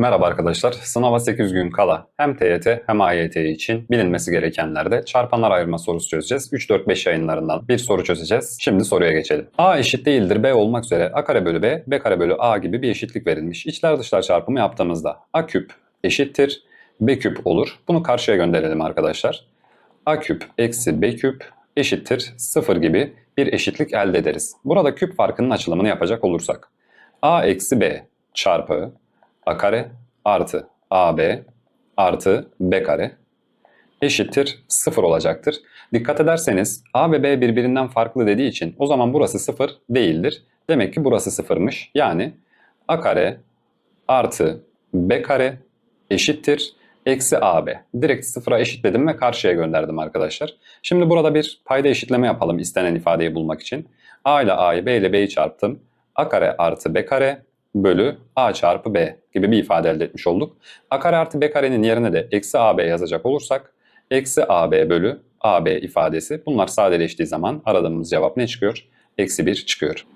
Merhaba arkadaşlar. Sınava 8 gün kala hem TYT hem AYT için bilinmesi gerekenlerde çarpanlar ayırma sorusu çözeceğiz. 3-4-5 yayınlarından bir soru çözeceğiz. Şimdi soruya geçelim. A eşit değildir B olmak üzere A kare bölü B, B kare bölü A gibi bir eşitlik verilmiş. İçler dışlar çarpımı yaptığımızda A küp eşittir B küp olur. Bunu karşıya gönderelim arkadaşlar. A küp eksi B küp eşittir 0 gibi bir eşitlik elde ederiz. Burada küp farkının açılımını yapacak olursak. A eksi B çarpı A kare artı AB artı B kare eşittir 0 olacaktır. Dikkat ederseniz A ve B birbirinden farklı dediği için o zaman burası 0 değildir. Demek ki burası 0'mış. Yani A kare artı B kare eşittir eksi AB. Direkt sıfıra eşitledim ve karşıya gönderdim arkadaşlar. Şimdi burada bir payda eşitleme yapalım istenen ifadeyi bulmak için. A ile A'yı B ile B'yi çarptım. A kare artı B kare bölü A çarpı B gibi bir ifade elde etmiş olduk. A kare artı B karenin yerine de eksi AB yazacak olursak eksi AB bölü AB ifadesi bunlar sadeleştiği zaman aradığımız cevap ne çıkıyor? Eksi 1 çıkıyor.